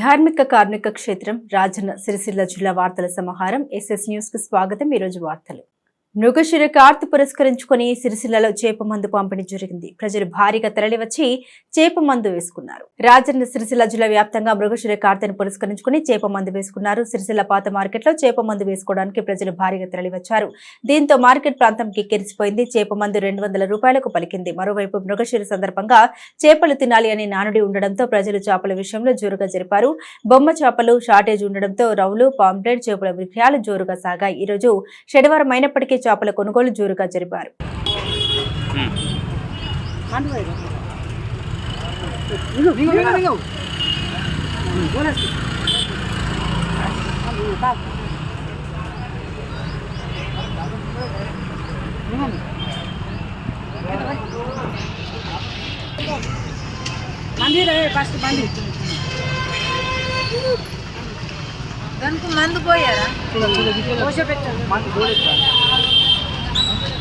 ధార్మిక కార్మిక క్షేత్రం రాజన్న సిరిసిల్ల జిల్లా వార్తల సమాహారం ఎస్ఎస్ న్యూస్కు స్వాగతం. ఈరోజు వార్తలు. మృగశిర కార్తె పురస్కరించుకొని సిరిసిల్లలో చేప మందు పంపిణీ జరిగింది. ప్రజలు భారీగా తరలివచ్చి చేప మందు వేసుకున్నారు. రాజన్న సిరిసిల్ల జిల్లా వ్యాప్తంగా మృగశిర కార్తను పురస్కరించుకొని చేప మందు వేసుకున్నారు. సిరిసిల్ల పాత మార్కెట్లో చేప మందు వేసుకోవడానికి ప్రజలు భారీగా తరలివచ్చారు. దీంతో మార్కెట్ ప్రాంతం కిక్కిరిసిపోయింది చేప మందు రెండు వందల రూపాయలకు పలికింది. మరోవైపు మృగశిర సందర్భంగా చేపలు తినాలి అనే నానుడి ఉండడంతో ప్రజలు చేపల విషయంలో జోరుగా జరిపారు. బొమ్మ చేపలు షార్టేజ్ ఉండడంతో రౌలు పాంప్లెట్ చేపల విక్రయాలు జోరుగా సాగాయి. ఈ రోజు శనివారం అయినప్పటికీ చేపల కొనుగోలు జోరుగా జరిపారు. మంది రే ఫస్ట్ మంది దానికి మందు పోయారా? పోస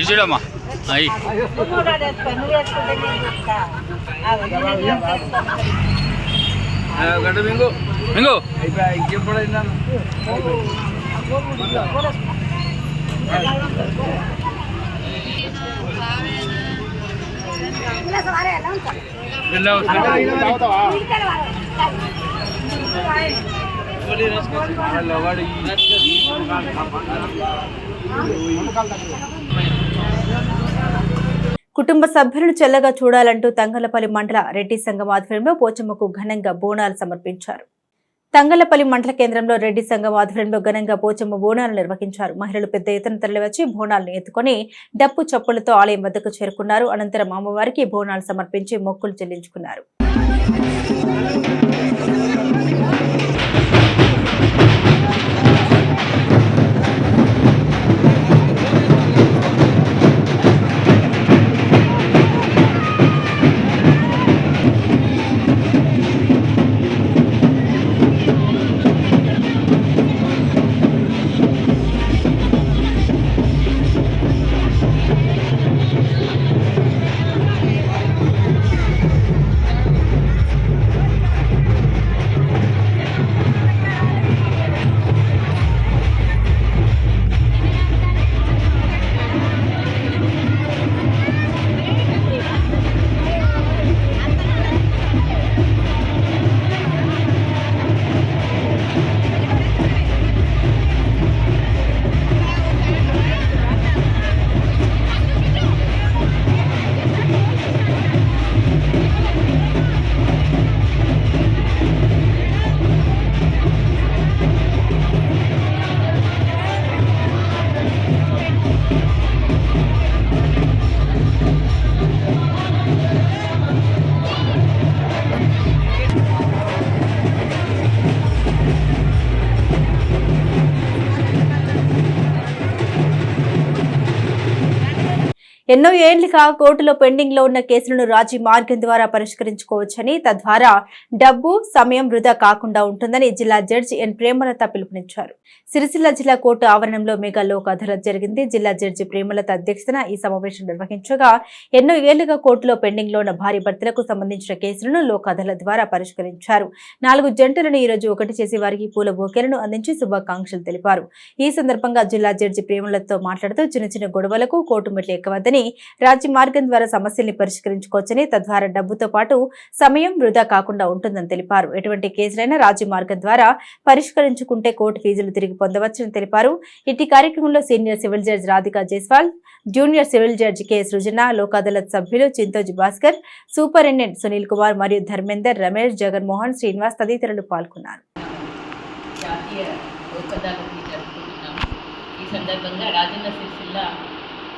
ఇచ్చుడమ్మా అయ్యి. గంట మింగు. మింగు. కుటుంబ సభ్యులను చెల్లగా చూడాలంటూ తంగలపల్లి మండల రెడ్డి సంఘం ఆధ్వర్యంలో పోచమ్మకు ఘనంగా బోనాలు సమర్పించారు. తంగలపల్లి మండల కేంద్రంలో రెడ్డి సంఘం ఆధ్వర్యంలో ఘనంగా పోచమ్మ బోనాలు నిర్వహించారు. మహిళలు పెద్ద ఎత్తున తరలివచ్చి బోనాలను ఎత్తుకొని డప్పు చప్పులతో ఆలయం వద్దకు చేరుకున్నారు. అనంతరం అమ్మవారికి బోనాలు సమర్పించి మొక్కులు చెల్లించుకున్నారు. ఎన్నో ఏళ్ళుగా కోర్టులో పెండింగ్లో ఉన్న కేసులను రాజీ మార్గం ద్వారా పరిష్కరించుకోవచ్చని తద్వారా డబ్బు సమయం వృధా కాకుండా ఉంటుందని జిల్లా జడ్జి ఎన్ ప్రేమలత పిలుపునిచ్చారు. సిరిసిల్ల జిల్లా కోర్టు ఆవరణంలో మెగా లోక్ అదాలత్ జరిగింది. జిల్లా జడ్జి ప్రేమలత అధ్యక్షతన ఈ సమావేశం నిర్వహించగా ఎన్నో ఏళ్ళుగా కోర్టులో పెండింగ్లో ఉన్న భారీ భర్తలకు సంబంధించిన కేసులను లోక్ అదాలత్ ద్వారా పరిష్కరించారు. నాలుగు జంటలను ఈ రోజు ఒకటి చేసి వారికి పూల బోకేలను అందించి శుభాకాంక్షలు తెలిపారు. ఈ సందర్భంగా జిల్లా జడ్జి ప్రేమలతో మాట్లాడుతూ చిన్న చిన్న గొడవలకు కోర్టు మెట్లు ఎక్కవద్దని రాజ్య మార్గం ద్వారా సమస్యల్ని పరిష్కరించుకోవచ్చని తద్వారా డబ్బుతో పాటు సమయం వృధా కాకుండా ఉంటుందని తెలిపారు. ఎటువంటి కేసులైనా రాజ్య మార్గం ద్వారా పరిష్కరించుకుంటే కోర్టు ఫీజులు తిరిగి పొందవచ్చని తెలిపారు. ఇటు కార్యక్రమంలో senior civil judge Radhika Jaiswal junior civil judge K. Srujana Lok Adalat సభ్యులు చింతోజి భాస్కర్ సూపరింటెండెంట్ సునీల్ కుమార్ మరియు ధర్మేందర్ రమేష్ జగన్మోహన్ శ్రీనివాస్ తదితరులు పాల్గొన్నారు. ఈ సందర్భంగా Rajanna Sircilla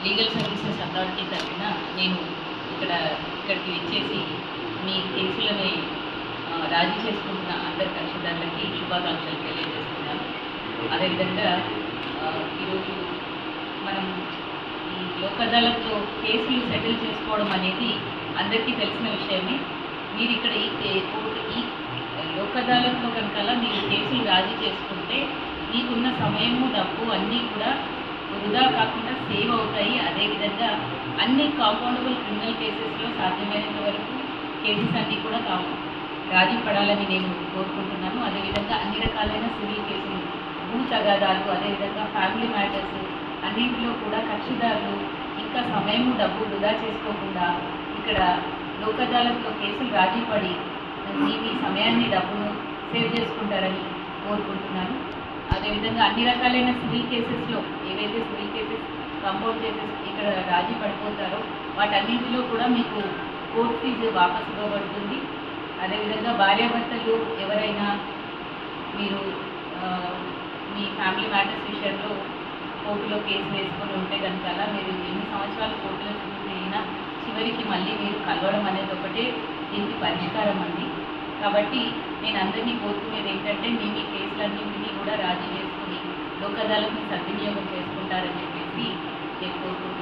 legal services authority తరఫున నేను ఇక్కడ ఇక్కడికి వచ్చేసి మీ కేసులని రాజీ చేసుకుంటున్న అందరి కక్షిదారులకి శుభాకాంక్షలు తెలియజేస్తాను అదేవిధంగా ఈరోజు మనం ఈ లోక్ అదాలత్లో కేసులు సెటిల్ చేసుకోవడం అనేది అందరికీ తెలిసిన విషయమే. మీరు ఇక్కడ ఈ కోర్టు ఈ లోక్ అదాలత్లో కనుక మీరు కేసులు రాజీ చేసుకుంటే మీకున్న సమయము డబ్బు అన్నీ కూడా వృధా కాకుండా సేవ్ అవుతాయి. అదేవిధంగా అన్ని కాంపౌండబుల్ క్రిమినల్ కేసెస్లో సాధ్యమైనంత వరకు కేసెస్ అన్నీ కూడా కావు రాజీ పడాలని నేను కోరుకుంటున్నాను. అదేవిధంగా అన్ని రకాలైన సివిల్ కేసులు భూ తగాదాలు అదేవిధంగా ఫ్యామిలీ మ్యాటర్స్ అన్నింటిలో కూడా కక్షిదారులు ఇంకా సమయము డబ్బు వృధా చేసుకోకుండా ఇక్కడ లోక్ అదాలత్లో కేసులు రాజీ పడి మీ మీ సమయాన్ని డబ్బును సేవ్ చేసుకుంటారని కోరుకుంటున్నాను. అదేవిధంగా అన్ని రకాలైన సివిల్ కేసెస్లో ఏవైతే సివిల్ కేసెస్ కంపౌండ్ కేసెస్ ఇక్కడ రాజీ పడిపోతారో వాటన్నింటిలో కూడా మీకు కోర్టు ఫీజు వాపసు ఇవ్వబడుతుంది. అదేవిధంగా భార్యాభర్తలు ఎవరైనా మీరు మీ ఫ్యామిలీ మ్యాటర్స్ విషయంలో కోర్టులో కేసు వేసుకొని ఉంటే కనుక మీరు ఎన్ని సంవత్సరాలు కోర్టులో చూసినా చివరికి మళ్ళీ మీరు కలవడం అనేది ఒకటే దీనికి పరిష్కారం అండి. కాబట్టి నేను అందరినీ కోరుకునేది ఏంటంటే మీ మీ కేసులన్నింటినీ కూడా రాజీ చేసుకుని లోకదాలను సద్వినియోగం చేసుకుంటారని చెప్పేసి నేను కోరుకుంటున్నాను.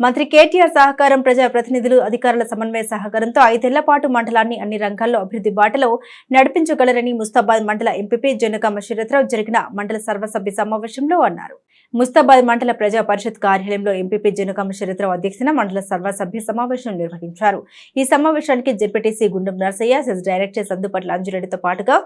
మంత్రి కేటీఆర్ సహకారం ప్రజా ప్రతినిధులు అధికారుల సమన్వయ సహకారంతో ఐదేళ్ళ పాటు మండలాన్ని అన్ని రంగాల్లో అభివృద్ధి బాటలో నడిపించగలరని ముస్తాబాద్ మండల ఎంపీపీ జనగామ శరత్రావు జరిగిన మండల సర్వసభ్య సమావేశంలో అన్నారు. ముస్తాబాద్ మండల ప్రజా పరిషత్ కార్యాలయంలో ఎంపీపీ జనకమ్మ చరిత్ర అధ్యక్షున మండల సర్వసభ్య సమావేశం నిర్వహించారు. ఈ సమావేశానికి ZPTC Gundam Narsaiah cess director Sandupatla అంజురెడ్డితో పాటుగా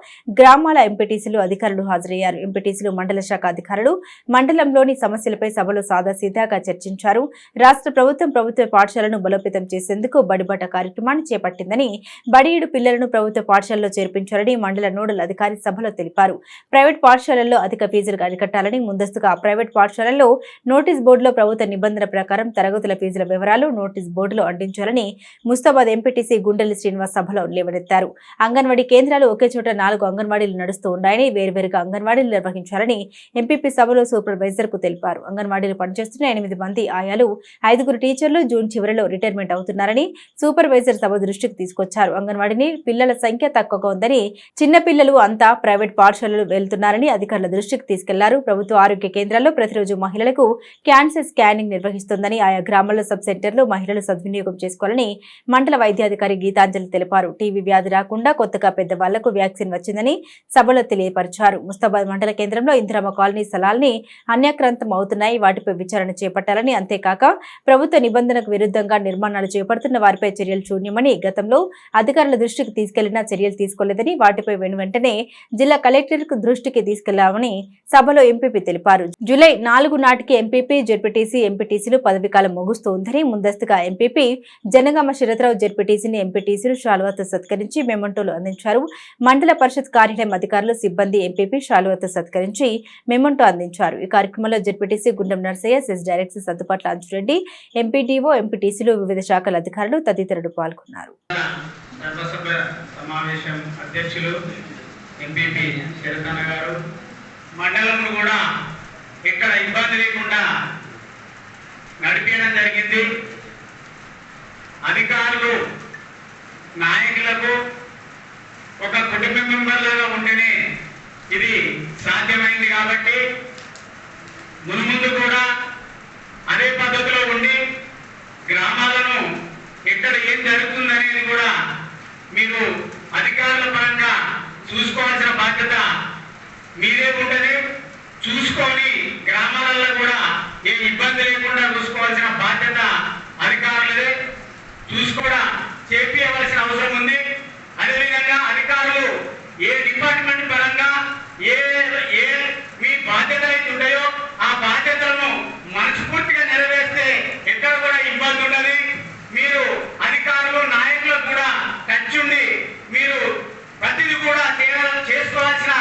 గ్రామాల ఎంపీటీసీలు అధికారులు హాజరయ్యారు. ఎంపీటీసీలు మండల శాఖ అధికారులు మండలంలోని సమస్యలపై సభలో సాదాసీదాగా చర్చించారు. రాష్ట్ర ప్రభుత్వం ప్రభుత్వ పాఠశాలను బలోపేతం చేసేందుకు బడిబాట కార్యక్రమాన్ని చేపట్టిందని బడియుడు పిల్లలను ప్రభుత్వ పాఠశాలలో చేర్పించాలని మండల నోడల్ అధికారి సభలో తెలిపారు. ప్రైవేట్ పాఠశాలల్లో అధిక ఫీజులు అరికట్టాలని ముందస్తుగా ప్రైవేట్ పాఠశాలల్లో నోటీస్ బోర్డులో ప్రభుత్వ నిబంధన ప్రకారం తరగతుల ఫీజుల వివరాలు నోటీస్ బోర్డులో అందించాలని ముస్తాబాద్ ఎంపీటీసీ గుండెల్లి శ్రీనివాస్ సభలో లేవనెత్తారు అంగన్వాడీ కేంద్రాలు ఒకే చోట నాలుగు అంగన్వాడీలు నడుస్తూ ఉన్నాయని వేర్వేరుగా అంగన్వాడీలు నిర్వహించాలని ఎంపీపీ సభలో సూపర్వైజర్కు తెలిపారు. అంగన్వాడీలు పనిచేస్తున్న ఎనిమిది మంది ఆయాలు ఐదుగురు టీచర్లు జూన్ చివరిలో రిటైర్మెంట్ అవుతున్నారని సూపర్వైజర్ సభ దృష్టికి తీసుకొచ్చారు. అంగన్వాడీని పిల్లల సంఖ్య తక్కువగా ఉందని చిన్న పిల్లలు అంతా ప్రైవేట్ పాఠశాలలు వెళ్తున్నారని అధికారుల దృష్టికి తీసుకెళ్ళారు. ప్రభుత్వ ఆరోగ్య కేంద్రాల్లో ప్రతిరోజు మహిళలకు క్యాన్సర్ స్కానింగ్ నిర్వహిస్తుందని ఆయా గ్రామాల్లో సబ్ సెంటర్లు మహిళలు సద్వినియోగం చేసుకోవాలని మండల వైద్యాధికారి గీతాంజలి తెలిపారు. టీవీ వ్యాధి రాకుండా కొత్తగా పెద్దవాళ్ళకు వ్యాక్సిన్ వచ్చిందని సభలో తెలియపరిచారు. ముస్తాబాద్ మండల కేంద్రంలో ఇందిరమ్మ కాలనీ స్థలాల్ని అన్యాక్రాంతం అవుతున్నాయి. వాటిపై విచారణ చేపట్టాలని అంతేకాక ప్రభుత్వ నిబంధనకు విరుద్ధంగా నిర్మాణాలు చేపడుతున్న వారిపై చర్యలు శూన్యమని గతంలో అధికారుల దృష్టికి తీసుకెళ్ళినా చర్యలు తీసుకోలేదని వాటిపై వెను వెంటనే జిల్లా కలెక్టర్ దృష్టికి తీసుకెళ్ళామని సభలో ఎంపీపీ తెలిపారు. జూలై నాలుగు నాటికి ఎంపీపీ జెడ్పీటీసీ ఎంపీటీసీలు పదవీకాలం ముగుస్తోందని ముందస్తుగా ఎంపీపీ జనగామ శరత్రావు జెడ్పీటీసీని ఎంపీటీసీలు శాలువాతో సత్కరించి మెమంటోలు అందించారు. మండల పరిషత్ కార్యాలయం అధికారులు సిబ్బంది ఎంపీపీ శాలువాతో సత్కరించి మెమంటో అందించారు. ఈ కార్యక్రమంలో ZPTC Gundam Narsaiah cess director Sattupatla Anjureddy MPTO ఎంపీటీసీలు వివిధ శాఖల అధికారులు తదితరులు పాల్గొన్నారు. సమావేశం అధ్యక్షులు ఎంపీపీ శరతన్న గారు మండలంలో కూడా ఎక్కడ ఇబ్బంది లేకుండా నడిపించడం జరిగింది. అధికారులు నాయకులకు ఒక కుటుంబ మెంబర్లాగా ఉంటేనే ఇది సాధ్యమైంది కాబట్టి మునుముందు కూడా అదే పద్ధతిలో ఉండి గ్రామాలను ఎక్కడ ఏం జరుగుతుందనేది కూడా మీరు అధికారుల పరంగా చూసుకోవాల్సిన బాధ్యత మీదే ఉంటుంది. చూసుకొని గ్రామాలలో కూడా ఏ ఇబ్బంది లేకుండా చూసుకోవాల్సిన బాధ్యత అధికారులదే. చూసుకోవడా చేపించవలసిన అవసరం ఉంది. అదేవిధంగా అధికారులు ఏ డిపార్ట్మెంట్ పరంగా ఏ ఏ మీ బాధ్యతలు అయితే ఉంటాయో ఆ బాధ్యతలను మనస్ఫూర్తిగా నెరవేర్స్తే ఎక్కడ కూడా ఇబ్బంది ఉండదు. మీరు అధికారులు నాయకులకు కూడా టచ్ ఉండి మీరు ప్రతిదీ కూడా చేయ- చేసుకోవాల్సిన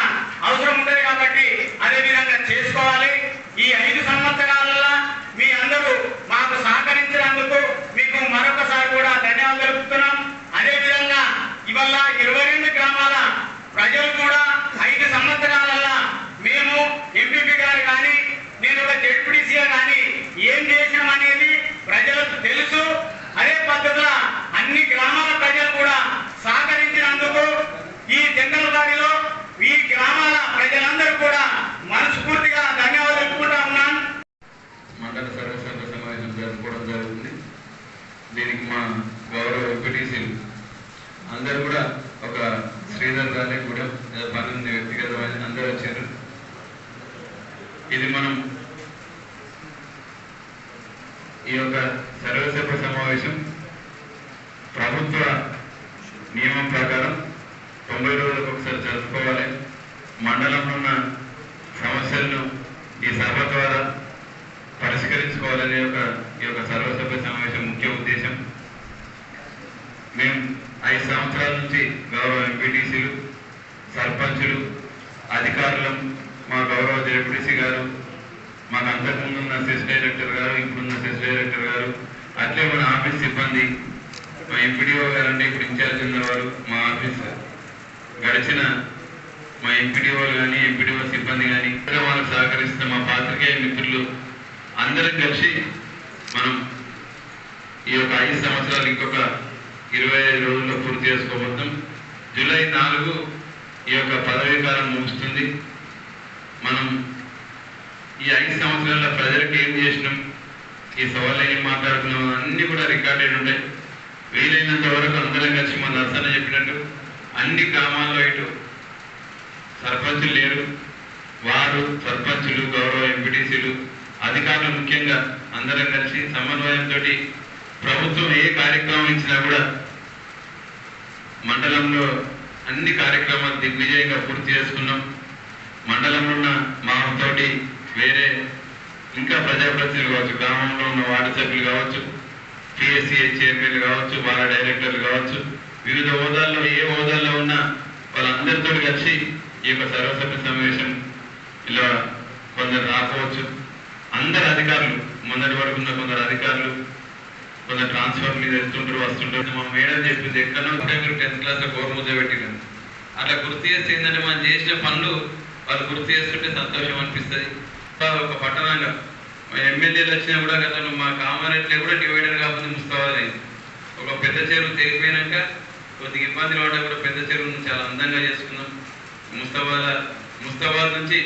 చేసుకోవడం జరుగుతుంది దీనికి మా గౌరవ ఎంపీటీసీలు అందరూ కూడా ఒక శ్రీధర్ గారి కూడా ఏదో పని ఉంది వ్యక్తిగతమైన అందరూ వచ్చారు ఇది మనం ఈ యొక్క సర్వసభ సమావేశం ప్రభుత్వ నియమం ప్రకారం తొంభై రోజులకు ఒకసారి జరుపుకోవాలి మండలంలో ఉన్న సమస్యలను ఈ సభ ద్వారా పరిష్కరించుకోవాలనే ఒక ఈ యొక్క సర్వసభ్య సమావేశం ముఖ్య ఉద్దేశం మేము ఐదు సంవత్సరాల నుంచి గౌరవ ఎంపీటీసీలు సర్పంచులు అధికారులం మా గౌరవ జెడ్పీటీసీ గారు మాకు అంతకుముందు ఉన్న సెస్ డైరెక్టర్ గారు ఇప్పుడున్న సెస్ డైరెక్టర్ గారు అట్లే మన ఆఫీస్ సిబ్బంది మా ఎంపీడీఓ గారు అంటే ఇప్పుడు ఇన్ఛార్జ్ ఉన్నవారు మా ఆఫీస్ గడిచిన మా ఎంపీడీఓలు కానీ ఎంపీడీఓ సిబ్బంది కానీ వాళ్ళకి సహకరిస్తున్న మా పాత్రికేయ మిత్రులు అందరం కలిసి మనం ఈ యొక్క ఐదు సంవత్సరాలు ఇంకొక ఇరవై ఐదు రోజుల్లో పూర్తి చేసుకోబోతాం జూలై నాలుగు ఈ యొక్క పదవీ కాలం ముగుస్తుంది. మనం ఈ ఐదు సంవత్సరాల ప్రజలకు ఏం చేసినాం? ఈ సవాళ్ళు ఏం మాట్లాడుతున్నాం అన్నీ కూడా రికార్డెడ్ ఉంటాయి వీలైనంత వరకు అందరం కలిసి మన నర్సన చెప్పినట్టు అన్ని గ్రామాల్లో ఇటు సర్పంచులు లేరు. వారు సర్పంచులు గౌరవ ఎంపీటీసీలు అధికారులు ముఖ్యంగా అందరం కలిసి సమన్వయంతో ప్రభుత్వం ఏ కార్యక్రమం ఇచ్చినా కూడా మండలంలో అన్ని కార్యక్రమాలు దిగ్విజయంగా పూర్తి చేసుకున్నాం. మండలంలో ఉన్న మాతోటి వేరే ఇంకా ప్రజాప్రతినిధులు కావచ్చు గ్రామంలో ఉన్న వార్డు సభ్యులు కావచ్చు పిఎస్సిఐ చైర్మన్లు కావచ్చు వాళ్ళ డైరెక్టర్లు కావచ్చు వివిధ హోదాల్లో ఏ హోదాల్లో ఉన్నా వాళ్ళందరితో కలిసి ఈ యొక్క సర్వసభ్య సమావేశం ఇలా కొందరు రాకపోవచ్చు. అందరు అధికారులు మొన్నటి వరకు ఉన్న కొందరు అధికారులు కొందరు ట్రాన్స్ఫర్ మీద వెళ్తుంటారు వస్తుంటారు. మా మేడం చెప్పింది ఎక్కడో ఉంటే మీరు టెన్త్ క్లాస్లో గౌరవ పెట్టినారు అట్లా గుర్తు చేస్తే ఏంటంటే మనం చేసిన పనులు వాళ్ళు గుర్తు చేస్తుంటే సంతోషం అనిపిస్తుంది. ఒక పట్టణంగా మా ఎమ్మెల్యేలు వచ్చినా కూడా గతంలో మా కామారెడ్డిలో కూడా డివైడర్ కాకపోతే ముస్తాబాద్ ఒక పెద్ద చెరువు తెగిపోయినాక కొద్దిగా ఇబ్బంది రావడం కూడా పెద్ద చెరువును చాలా అందంగా చేసుకున్నాం. ముస్తాబాద్ ముస్తాబాద్ నుంచి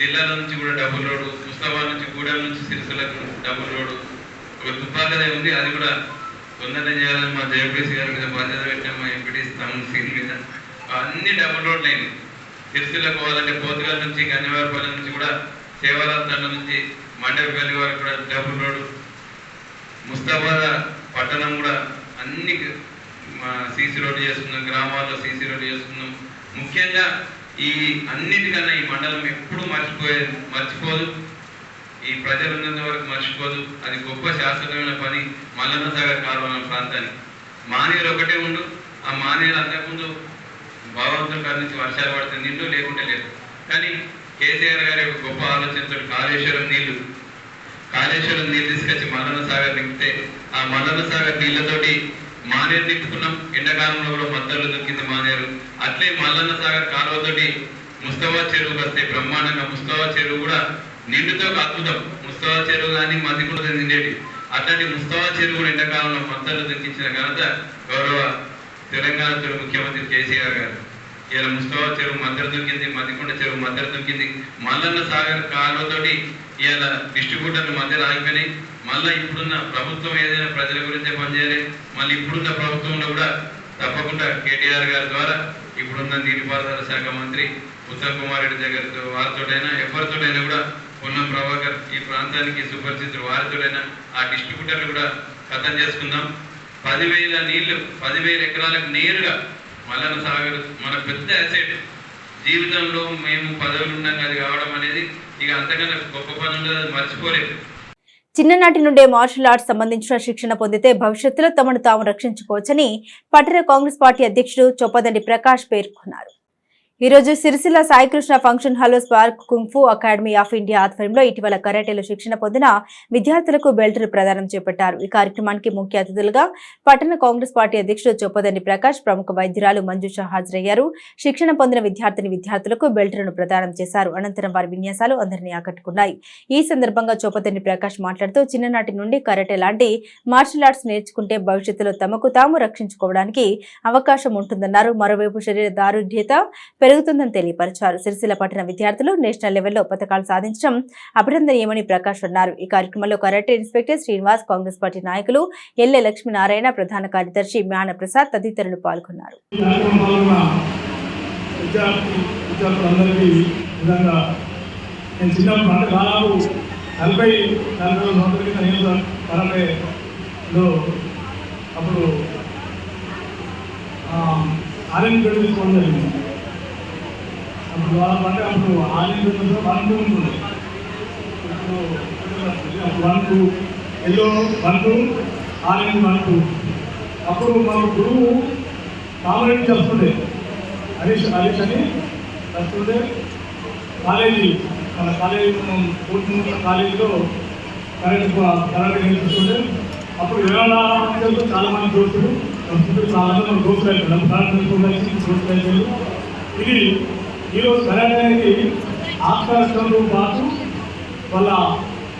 జిల్లాల నుంచి కూడా డబుల్ రోడ్డు ముస్తాబాద్ నుంచి గూడెం నుంచి సిరిసిల్లకు డబుల్ రోడ్డు. ఒక తుపాకదే ఉంది అది కూడా తొందరగా చేయాలని మా జయప్రీసి గారి మీద బాధ్యత పెట్టాం మా ఎంపీటీసీ తమ్ముడు సీన్ మీద. అన్ని డబుల్ రోడ్లు అయినాయి. సిరిసిల్లకు పోవాలంటే పోతుగల్ నుంచి గన్యవారిపల్లి నుంచి కూడా సేవారాతండ నుంచి మండపల్లి వరకు కూడా డబుల్ రోడ్డు. ముస్తాబాద్ పట్టణం కూడా అన్ని మా సీసీ రోడ్డు చేసుకున్నాం గ్రామాల్లో సీసీ రోడ్డు చేసుకున్నాం ముఖ్యంగా ఈ అన్నిటికన్నా ఈ మండలం ఎప్పుడు మర్చిపోయే మర్చిపోదు. ఈ ప్రజలు ఉన్నంత వరకు మర్చిపోదు. అది గొప్ప శాశ్వతమైన పని మల్లన్న సాగర్ కాలువ ప్రాంతానికి. మానేరు ఒకటే ఉండు ఆ మానేరు అంతకుముందు భగవంతుడి కాడి నుంచి వర్షాలు పడితే నిండు లేకుంటే లేదు. కానీ కేసీఆర్ గారి యొక్క గొప్ప ఆలోచనతో కాళేశ్వరం నీళ్ళు కాళేశ్వరం నీళ్ళు తీసుకొచ్చి మల్లన్న సాగర్ నింపితే ఆ మల్లన్న సాగర్ నీళ్ళతోటి మానేరు నింపుకున్నాం. ఎండాకాలంలో కూడా మద్దలు దొరికింది మానేరు. అట్లే మల్లన్న సాగర్ కాలువతోటి ముస్తవా చెరువు వస్తే బ్రహ్మాండంగా ముస్తవా చెరువు కూడా నిండుతో అద్భుతం. ముస్తవా చెరువు కానీ మంది కూడా నిండేటి అట్లాంటి ముస్తవా చెరువు ఎండాకాలంలో మద్దలు దక్కించిన ఘనత గౌరవ తెలంగాణ తొలి ముఖ్యమంత్రి కేసీఆర్ గారు. ఇలా ముస్తవా చెరువు మద్దర దొక్కింది మదికొండ చెరువు మద్దర దొక్కింది మల్లన్న సాగర్ కాలువతోటి ఇలా డిస్ట్రిబ్యూటర్లు మధ్యలో ఆగిపోయినాయి మళ్ళీ ఇప్పుడున్న ప్రభుత్వం ఏదైనా ప్రజల గురించే పనిచేయాలి. మళ్ళీ ఇప్పుడున్న ప్రభుత్వంలో కూడా తప్పకుండా కేటీఆర్ గారి ద్వారా ఇప్పుడున్న నీటిపారుదల శాఖ మంత్రి ఉత్తమ్ కుమార్ రెడ్డి దగ్గరతో వారితోటైనా ఎవరితోటైనా కూడా పొన్నం ప్రభాకర్ ఈ ప్రాంతానికి సుపరిచితుడు వారితోటైనా ఆ డిస్ట్రిబ్యూటర్లు కూడా కథం చేసుకుందాం. పదివేల నీళ్ళు పదివేల ఎకరాలకు నేరుగా మల్లన సాగర్ మన పెద్ద అసెట్ జీవితంలో మేము పదవులు ఉండగా అది కావడం అనేది ఇక అంతకన్నా గొప్ప పని ఉండదు మర్చిపోలేదు చిన్ననాటి నుండే మార్షల్ ఆర్ట్స్ సంబంధించిన శిక్షణ పొందితే భవిష్యత్తులో తమను తాము రక్షించుకోవచ్చని పట్టణ కాంగ్రెస్ పార్టీ అధ్యక్షుడు చొప్పదండి ప్రకాష్ పేర్కొన్నారు. ఈ రోజు సిరిసిల్ల సాయికృష్ణ ఫంక్షన్ హాల్లో spark kung fu academy of India ఆధ్వర్యంలో ఇటీవల కరాటేలో శిక్షణ పొందిన విద్యార్థులకు బెల్టులు ప్రదానం చేపట్టారు. ఈ కార్యక్రమానికి ముఖ్య అతిథులుగా పట్టణ కాంగ్రెస్ పార్టీ అధ్యక్షుడు చొప్పదండి ప్రకాష్ ప్రముఖ వైద్యురాలు మంజుష హాజరయ్యారు. శిక్షణ పొందిన విద్యార్థిని విద్యార్థులకు బెల్టులను ప్రదానం చేశారు. అనంతరం వారి విన్యాసాలు అందరినీ ఆకట్టుకున్నాయి. ఈ సందర్భంగా చొప్పదండి ప్రకాష్ మాట్లాడుతూ చిన్ననాటి నుండి కరాటే లాంటి మార్షల్ ఆర్ట్స్ నేర్చుకుంటే భవిష్యత్తులో తమకు తాము రక్షించుకోవడానికి అవకాశం ఉంటుందన్నారు. మరోవైపు శరీర దారుఢ్యత పెరుగుతుందని తెలియపరిచారు. సిరిసిల్ల పట్టణ విద్యార్థులు నేషనల్ లెవెల్లో పథకాలు సాధించడం అభినందనీయమని ప్రకాష్ అన్నారు. ఈ కార్యక్రమంలో karate inspector Srinivas Congress party నాయకులు ఎల్లె లక్ష్మీనారాయణ ప్రధాన కార్యదర్శి మ్యాన ప్రసాద్ తదితరులు పాల్గొన్నారు. నేను చిన్నప్పుడు అంటే దాదాపు నలభై నలభై సంవత్సరాల కింద నేను అప్పుడు ఆర్ఎన్ గడి తీసుకోవడం జరిగింది. అప్పుడు దాదాపు అప్పుడు ఆర్ఎన్ గడిలో వన్ టూ ఉంటుంది ఇప్పుడు one two yellow one two RN one two అప్పుడు మన గురువు కామరెడ్డి చెప్తుండే హరీష్ హరీష్ అని చెప్తుండే కాలేజీ మన కాలేజీ మనం కోచింగ్ కాలేజీలో కరెంట్ కరెంట్ నేర్పిస్తుండే అప్పుడు ఇరవై నాలుగు చాలా మంది దోస్తులు ప్రస్తుతం చాలా మంది మన దోస్తులు అయిపోయారు కరెంట్ నేర్చుకోవడానికి దోస్తులు అయిపోయారు ఇది ఈరోజు సరైనది అనేది పాటు వాళ్ళ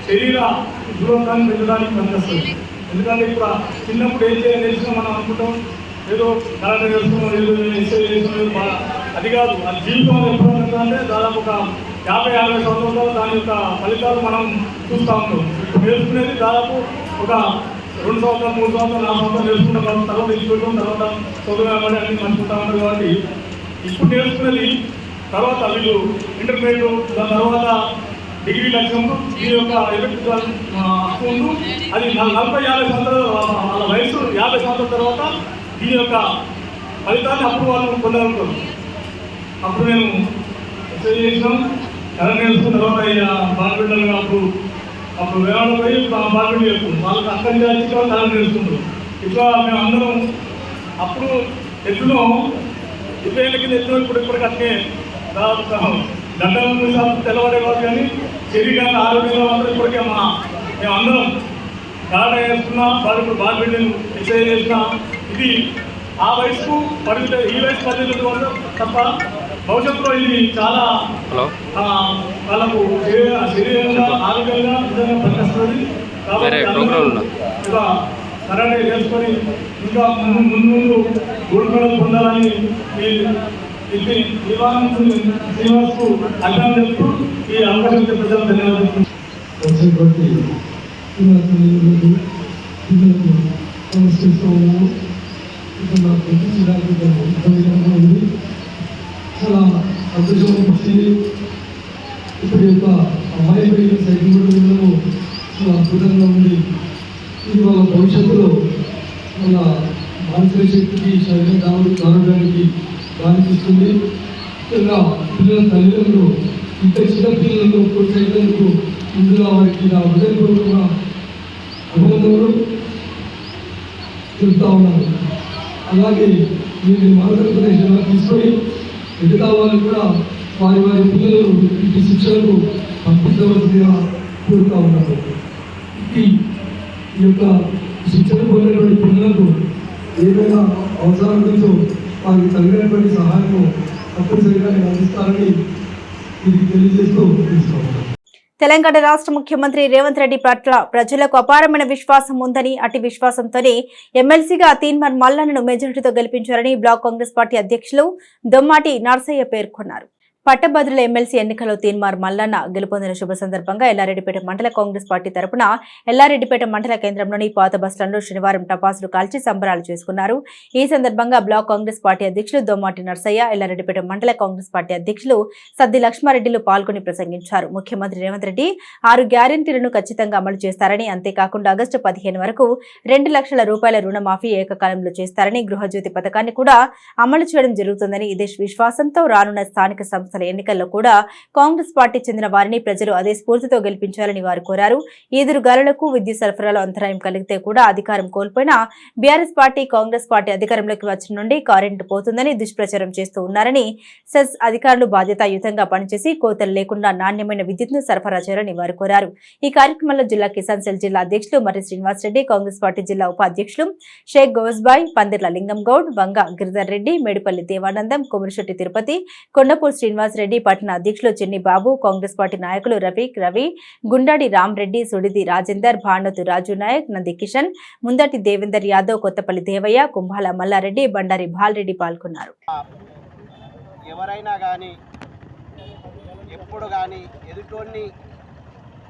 శరీర దూరంగాన్ని పెంచడానికి పనిచేస్తుంది. ఎందుకంటే ఇప్పుడు చిన్నప్పుడు ఏం చేయాలి మనం అనుకుంటాం ఏదో కరెంట్ వేసుకున్నాం ఏదో ఎస్ఐ చేస్తున్నాం అది కాదు. అది జీవితం ఎప్పుడు అంటే దాదాపు ఒక యాభై యాభై సంవత్సరాలు దాని యొక్క ఫలితాలు మనం చూస్తూ ఉంటాం. నేర్చుకునేది దాదాపు ఒక రెండు సంవత్సరాలు మూడు సంవత్సరాలు నాలుగు సంవత్సరాలు నేర్చుకుంటాం తర్వాత నేర్చుకుంటాం తర్వాత చదువు కాబట్టి అన్ని మర్చిపోతూ ఉంటాం కాబట్టి ఇప్పుడు నేర్చుకునేది తర్వాత వీళ్ళు ఇంటర్మీడియట్ దాని తర్వాత డిగ్రీ లక్ష్యంలో ఈ యొక్క ఎలక్ట్రికల్ హక్కు అది నలభై యాభై సంవత్సరాల వాళ్ళ- వయసు యాభై సంవత్సరాల తర్వాత దీని యొక్క ఫలితాన్ని అప్పుడు వాళ్ళు పొందగలుగుతారు అప్పుడు మేము ఎక్సైజ్ చేసినాం. కరెంట్ నేర్చుకున్న తర్వాత బాలబిడ్డలు అప్పుడు అప్పుడు వేరే పోయి బాలబిడ్డ చెప్తుంది వాళ్ళకి అక్కడి నుంచి వచ్చి కరెంట్ నేర్చుకుంటారు ఇట్లా మేము అందరం అప్పుడు ఎట్లునో ఇరవై ఏళ్ళ కింద ఎట్లునో ఇప్పుడు ఇప్పటికి దాదాపు గంటల తెల్లవాడే వాళ్ళు కానీ శరీరాన్ని ఆరోగ్యంగా అందరూ ఇప్పటికే మా మేము అందరం గాఢ వేస్తున్నా వాళ్ళు ఇప్పుడు బాల్ బిల్డింగ్ ఎక్సైజ్ చేసినా ఇది ఆ వయసుకు పరిమిత ఈ వయసు పరిమిత వాళ్ళు తప్ప భవిష్యత్తులో ఇది చాలా వాళ్ళకు శరీర- శరీరంగా ఆరోగ్యంగా విధంగా పనిచేస్తుంది. కాబట్టి కరాటే చేసుకొని ఇంకా ముందు ముందు గోల్డ్ మెడల్ పొందాలని ఇది దివాన్ చెప్తూ ఈ అవకాశం ఇచ్చే ధన్యవాదాలు. నాకు ఉంది చాలా అదృష్టం ఇప్పుడు యొక్క అమ్మాయి సైకిల్ చాలా అద్భుతంగా ఉంది. ఇది వాళ్ళ భవిష్యత్తులో వాళ్ళ మానసిక శక్తికి శరీర ఆరోగ్యానికి దారితీస్తుంది ముఖ్యంగా పిల్లల తల్లిదండ్రులు ఇంత చిన్న పిల్లలను ప్రోత్సహించేందుకు ఇందులో వారికి నా హృదయపూర్వక అభినందనలు చెప్తా ఉన్నాను. అలాగే మీరు మార్గదర్శనం తీసుకొని మిగతా వాళ్ళు కూడా వారి వారి పిల్లలను ఇంటి శిక్షణకు పంపించవలసిందిగా కోరుతా ఉన్నారు ఈ యొక్క శిక్షణ పొందినటువంటి పిల్లలకు ఏదైనా అవసరం ఉందో వారికి తగినటువంటి సహాయము తప్పనిసరిగా నేను అందిస్తానని తెలియజేస్తూ తీసుకోవాలి తెలంగాణ రాష్ట్ర ముఖ్యమంత్రి రేవంత్ రెడ్డి పట్ల ప్రజలకు అపారమైన విశ్వాసం ఉందని అటు విశ్వాసంతోనే ఎమ్మెల్సీగా తీన్మర్ మల్లన్నను మెజారిటీతో గెలిపించారని బ్లాక్ కాంగ్రెస్ పార్టీ అధ్యక్షులు దొమ్మాటి నర్సయ్య పేర్కొన్నారు. పట్టభద్రుల ఎమ్మెల్సీ ఎన్నికల్లో తీన్మార్ మల్లన్న గెలుపొందిన శుభ సందర్భంగా ఎల్లారెడ్డిపేట మండల కాంగ్రెస్ పార్టీ తరపున ఎల్లారెడ్డిపేట మండల కేంద్రంలోని పాత బస్టాండ్లో శనివారం టపాసులు కాల్చి సంబరాలు చేసుకున్నారు. ఈ సందర్భంగా బ్లాక్ కాంగ్రెస్ పార్టీ అధ్యక్షులు దోమాటి నర్సయ్య ఎల్లారెడ్డిపేట మండల కాంగ్రెస్ పార్టీ అధ్యక్షులు సద్ది లక్ష్మారెడ్డిలు పాల్గొని ప్రసంగించారు. ముఖ్యమంత్రి రేవంత్ రెడ్డి ఆరు గ్యారెంటీలను ఖచ్చితంగా అమలు చేస్తారని అంతేకాకుండా ఆగస్టు పదిహేను వరకు రెండు లక్షల రూపాయల రుణమాఫీ ఏకకాలంలో చేస్తారని గృహజ్యోతి పథకాన్ని కూడా అమలు చేయడం జరుగుతుందని ఇదే విశ్వాసంతో రానున్న స్థానిక సంస్థ సంస్థల ఎన్నికల్లో కూడా కాంగ్రెస్ పార్టీ చెందిన వారిని ప్రజలు అదే స్ఫూర్తితో గెలిపించాలని వారు కోరారు. ఈదురు విద్యుత్ సరఫరాలో అంతరాయం కలిగితే కూడా అధికారం కోల్పోయినా బీఆర్ఎస్ పార్టీ కాంగ్రెస్ పార్టీ అధికారంలోకి వచ్చిన నుండి కరెంటు పోతుందని దుష్ప్రచారం చేస్తూ ఉన్నారని సెస్ అధికారులు బాధ్యతాయుతంగా పనిచేసి కోతలు లేకుండా నాణ్యమైన విద్యుత్ను సరఫరా చేయాలని వారు కోరారు. ఈ కార్యక్రమంలో జిల్లా కిసాన్ సెల్ జిల్లా అధ్యక్షులు మర్రి శ్రీనివాస్ రెడ్డి కాంగ్రెస్ పార్టీ జిల్లా ఉపాధ్యక్షులు షేక్ గోస్బాయ్ పందిర్ల లింగంగౌడ్ బంగా గిరిధర్ రెడ్డి మేడిపల్లి దేవానందం కుమరిశెట్టి తిరుపతి కొండపూర్ శ్రీనివాస్ రెడ్డి పట్టణ అధ్యక్షులు చిన్ని బాబు కాంగ్రెస్ పార్టీ నాయకులు రఫీక్ రవి గుండాడి రామ్రెడ్డి సుడిది రాజేందర్ భానుతు రాజు నాయక్ నంది కిషన్ ముందటి దేవేందర్ యాదవ్ కొత్తపల్లి దేవయ్య కుంభాల మల్లారెడ్డి బండారి బాలరెడ్డి పాల్గొన్నారు. ఎవరైనా కానీ ఎప్పుడు కానీ ఎదుటోన్ని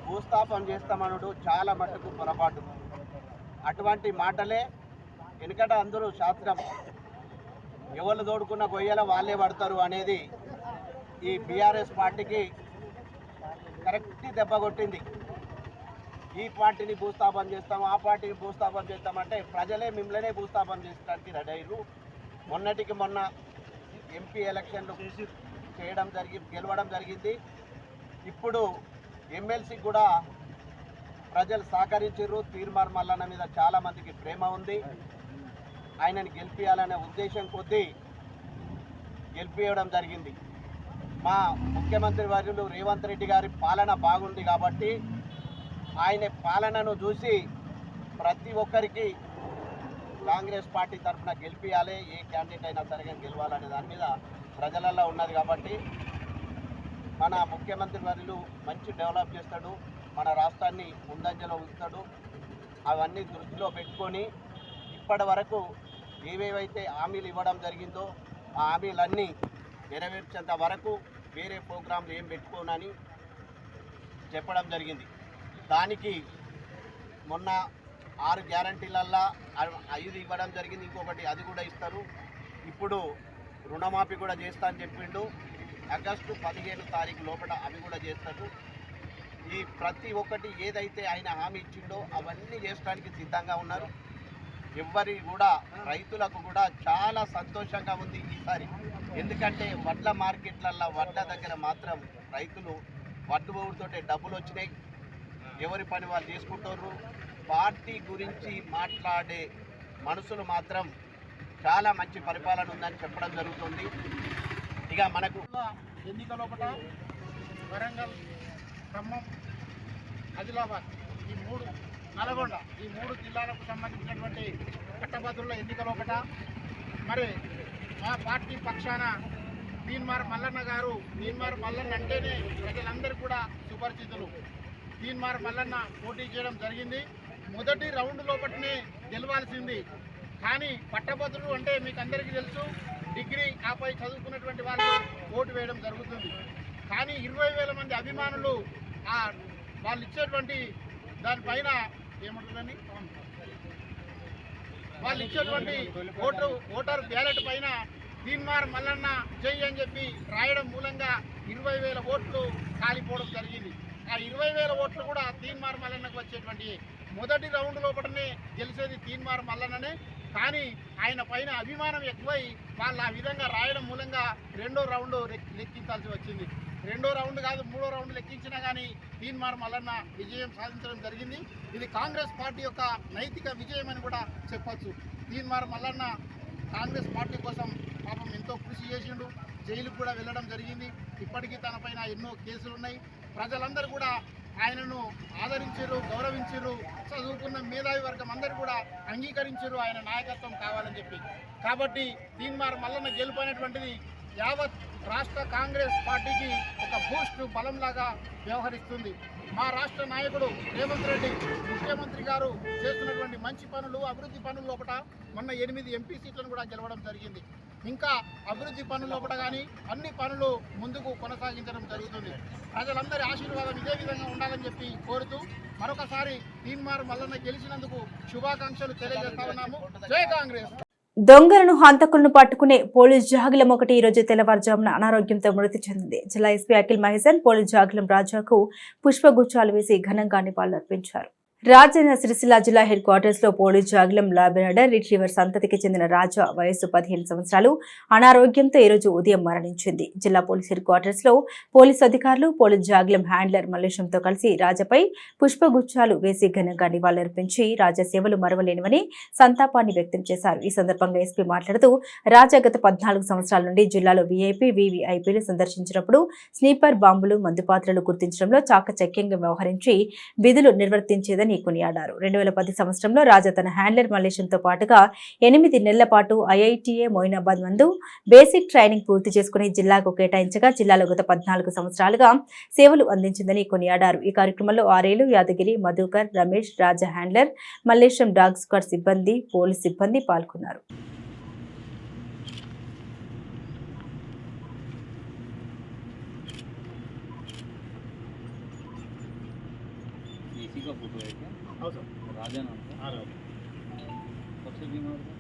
భూస్థాపం చేస్తామనుడు చాలా మట్టుకు పొరపాటు. అటువంటి మాటలే వెనుకట అందరూ శాస్త్రం. ఎవరు తోడుకున్న గొయ్యల వాళ్ళే పడతారు అనేది ఈ బీఆర్ఎస్ పార్టీకి కరెక్ట్ దెబ్బ కొట్టింది. ఈ పార్టీని భూస్థాపన చేస్తాం ఆ పార్టీని భూస్థాపన చేస్తామంటే ప్రజలే మిమ్మల్నే భూస్థాపన చేసడానికి రెడీ అయ్యారు. మొన్నటికి మొన్న ఎంపీ ఎలక్షన్లు చేయడం జరిగి గెలవడం జరిగింది. ఇప్పుడు ఎమ్మెల్సీ కూడా ప్రజలు సహకరించారు. తీర్మార్ మల్లన్న మీద చాలామందికి ప్రేమ ఉంది. ఆయనని గెలిపించాలనే ఉద్దేశం కొద్దీ గెలిపించడం జరిగింది. మా ముఖ్యమంత్రి వర్యులు రేవంత్ రెడ్డి గారి పాలన బాగుంది కాబట్టి ఆయన పాలనను చూసి ప్రతి ఒక్కరికి కాంగ్రెస్ పార్టీ తరఫున గెలిపించాలి ఏ క్యాండిడేట్ అయినా సరిగా గెలవాలనే దాని మీద ప్రజలలో ఉన్నది కాబట్టి మన ముఖ్యమంత్రి వర్యులు మంచి డెవలప్ చేస్తాడు మన రాష్ట్రాన్ని ముందంజలో ఉంచుతాడు. అవన్నీ దృష్టిలో పెట్టుకొని ఇప్పటి వరకు ఏవేవైతే హామీలు ఇవ్వడం జరిగిందో ఆ హామీలన్నీ నెరవేర్చేంత వరకు వేరే ప్రోగ్రాంలు ఏం పెట్టుకోనని చెప్పడం జరిగింది. దానికి మొన్న ఆరు గ్యారంటీలల్లా ఐదు ఇవ్వడం జరిగింది. ఇంకొకటి అది కూడా ఇస్తారు. ఇప్పుడు రుణమాఫీ కూడా చేస్తా అని చెప్పిండు. ఆగస్టు పదిహేను తారీఖు లోపల అవి కూడా చేస్తారు ఈ ప్రతి ఒక్కటి ఏదైతే ఆయన హామీ ఇచ్చిండో అవన్నీ చేసడానికి సిద్ధంగా ఉన్నారు. ఎవ్వరి కూడా రైతులకు కూడా చాలా సంతోషంగా ఉంది ఈసారి. ఎందుకంటే వడ్ల మార్కెట్లల్లో వడ్ల దగ్గర మాత్రం రైతులు వడ్డు బోవుడితోటే డబ్బులు వచ్చినాయి. ఎవరి పని వాళ్ళు చేసుకుంటారు పార్టీ గురించి మాట్లాడే మనుషులు మాత్రం చాలా మంచి పరిపాలన ఉందని చెప్పడం జరుగుతుంది. ఇక మనకు ఎన్నిక లోపల వరంగల్ ఖమ్మం ఆదిలాబాద్ ఈ మూడు నల్గొండ. ఈ మూడు జిల్లాలకు సంబంధించినటువంటి పట్టభద్రుల ఎన్నికలు ఒకట. మరి మా పార్టీ పక్షాన దీన్మార్ మల్లన్న గారు దీన్మార్ మల్లన్న అంటేనే ప్రజలందరూ కూడా సుపరిచితులు. దీన్మార్ మల్లన్న పోటీ చేయడం జరిగింది. మొదటి రౌండ్ లోపలనే గెలవాల్సింది. కానీ పట్టభద్రులు అంటే మీకు అందరికీ తెలుసు డిగ్రీ ఆపై చదువుకున్నటువంటి వాళ్ళు ఓటు వేయడం జరుగుతుంది. కానీ ఇరవై వేల మంది అభిమానులు ఆ వాళ్ళు ఇచ్చేటువంటి దానిపైన ఏమంటుందని? వాళ్ళు ఇచ్చేటువంటి ఓటు ఓటర్ బ్యాలెట్ పైన తీన్మార్ మల్లన్న జై అని చెప్పి రాయడం మూలంగా ఇరవై వేల ఓట్లు కాలిపోవడం జరిగింది. ఆ ఇరవై వేల ఓట్లు కూడా తీన్మార్ మల్లన్నకు వచ్చేటువంటి మొదటి రౌండ్ లోపలనే గెలిచేది తీన్మార్ మల్లన్ననే. కానీ ఆయన పైన అభిమానం ఎక్కువై వాళ్ళు ఆ విధంగా రాయడం మూలంగా రెండో రౌండ్ లెక్కించాల్సి వచ్చింది. రెండో రౌండ్ కాదు మూడో రౌండ్ లెక్కించినా కానీ తీన్మార్ మల్లన్న విజయం సాధించడం జరిగింది. ఇది కాంగ్రెస్ పార్టీ యొక్క నైతిక విజయం అని కూడా చెప్పొచ్చు. తీన్మార్ మల్లన్న కాంగ్రెస్ పార్టీ కోసం పాపం ఎంతో కృషి చేసిండు. జైలుకు కూడా వెళ్ళడం జరిగింది. ఇప్పటికీ తనపైన ఎన్నో కేసులు ఉన్నాయి. ప్రజలందరూ కూడా ఆయనను ఆదరించారు గౌరవించారు చదువుకున్న మేధావి వర్గం అందరూ కూడా అంగీకరించారు ఆయన నాయకత్వం కావాలని చెప్పి. కాబట్టి తీన్మార్ మల్లన్న గెలుపైనటువంటిది యావత్ రాష్ట్ర కాంగ్రెస్ పార్టీకి ఒక బూస్ట్ బలంలాగా వ్యవహరిస్తుంది. మా రాష్ట్ర నాయకుడు రేవంత్ రెడ్డి ముఖ్యమంత్రి గారు చేస్తున్నటువంటి మంచి పనులు అభివృద్ధి పనుల లోపల మొన్న ఎనిమిది ఎంపీ సీట్లను కూడా గెలవడం జరిగింది. ఇంకా అభివృద్ధి పనుల లోపల కానీ అన్ని పనులు ముందుకు కొనసాగించడం జరుగుతుంది. ప్రజలందరి ఆశీర్వాదం ఇదే విధంగా ఉండాలని చెప్పి కోరుతూ మరొకసారి తీన్మార్ మల్లన్న గెలిచినందుకు శుభాకాంక్షలు తెలియజేస్తా ఉన్నాము. జై కాంగ్రెస్! దొంగలను హంతకులను పట్టుకునే పోలీస్ జాగిలం ఒకటి ఈ రోజు తెల్లవారుజామున అనారోగ్యంతో మృతి చెందింది. జిల్లా ఎస్పీ అఖిల్ మహేసన్ పోలీస్ జాగిలం రాజాకు పుష్పగుచ్చాలు వేసి ఘనంగా నివాళులర్పించారు. రాజన్న సిరిసిల్ల జిల్లా హెడ్ క్వార్టర్స్లో పోలీస్ జాగిలం లాబెనడర్ రిట్రీవర్ సంతతికి చెందిన రాజా వయస్సు పదిహేను సంవత్సరాలు అనారోగ్యంతో ఈ రోజు ఉదయం మరణించింది. జిల్లా పోలీస్ హెడ్ క్వార్టర్స్లో పోలీస్ అధికారులు పోలీస్ జాగిలం హ్యాండ్లర్ మల్లేశంతో కలిసి రాజాపై పుష్పగుచ్చాలు వేసి ఘనంగా నివాళులర్పించి రాజా సేవలు మరవలేనివని సంతాపాన్ని వ్యక్తం చేశారు. ఈ సందర్భంగా ఎస్పీ మాట్లాడుతూ రాజా గత పద్నాలుగు సంవత్సరాల నుండి జిల్లాలో వీఐపీ వీవీఐపీలు సందర్శించినప్పుడు స్నీపర్ బాంబులు మందుపాత్రలు గుర్తించడంలో చాకచక్యంగా వ్యవహరించి విధులు నిర్వర్తించేదని కొనియాడారు. రెండు వేల పది సంవత్సరంలో రాజా తన హ్యాండ్లర్ మలేషియంతో పాటుగా ఎనిమిది నెలల పాటు ఐఐటీఏ మొయినాబాద్ నందు బేసిక్ ట్రైనింగ్ పూర్తి చేసుకుని జిల్లాకు కేటాయించగా జిల్లాలో గత పద్నాలుగు సంవత్సరాలుగా సేవలు అందించిందని కొనియాడారు. ఈ కార్యక్రమంలో Arelu Yadagiri Madhukar Ramesh Raja handler Mallesham dog squad సిబ్బంది పోలీస్ సిబ్బంది పాల్గొన్నారు. ನ್ಯೂಸ್ನ ಫೋಟೋ ಐತೆ ಹೌದು ಸರ್ ರಾಜನ ಅಂತ ಹಾಂ ರಾಜ ಪಕ್ಷಿ ಮಾಡಿದ್ರೆ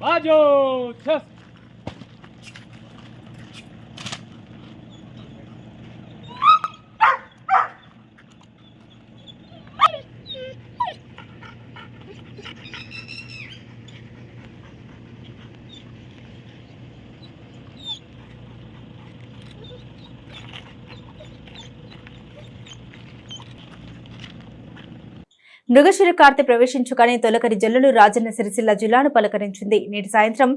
Bajo, just మృగశిర కార్తె ప్రవేశించుగానే తొలకరి జల్లులు రాజన్న సిరిసిల్ల జిల్లాను పలకరించింది. నేటి సాయంత్రం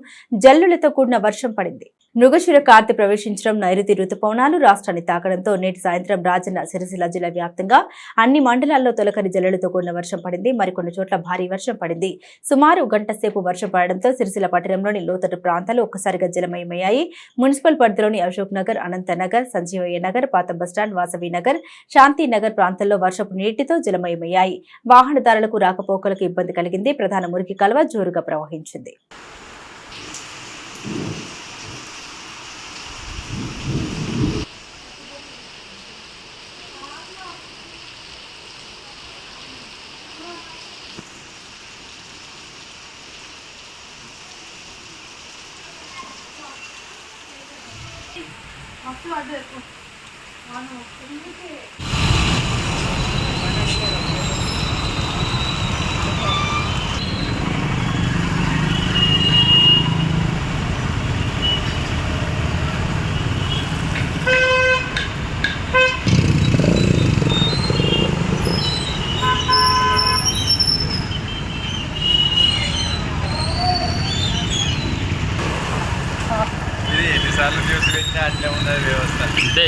జల్లులతో కూడిన వర్షం పడింది. మృగశిర కార్తె ప్రవేశించడం నైరుతి రుతుపవనాలు రాష్ట్రాన్ని తాకడంతో నేటి సాయంత్రం రాజన్న సిరిసిల్ల జిల్లా వ్యాప్తంగా అన్ని మండలాల్లో తొలకరి జల్లులతో కూడిన వర్షం పడింది. మరికొన్ని చోట్ల భారీ వర్షం పడింది. సుమారు గంట సేపు వర్షం పడడంతో సిరిసిల్ల పట్టణంలోని లోతట్టు ప్రాంతాలు ఒక్కసారిగా జలమయమయ్యాయి. మున్సిపల్ పరిధిలోని అశోక్ నగర్ అనంత నగర్ సంజీవయ్య నగర్ పాత బస్టాండ్ వాసవి నగర్ శాంతి నగర్ ప్రాంతాల్లో వర్షపు నీటితో జలమయమయ్యాయి. వాహనదారులకు రాకపోకలకు ఇబ్బంది కలిగింది. ప్రధాన మురికి కాలువ జోరుగా ప్రవహించింది ఇది ఎన్నిసార్లు న్యూస్ పెట్టినా అట్లే ఉన్నది వ్యవస్థ అంతే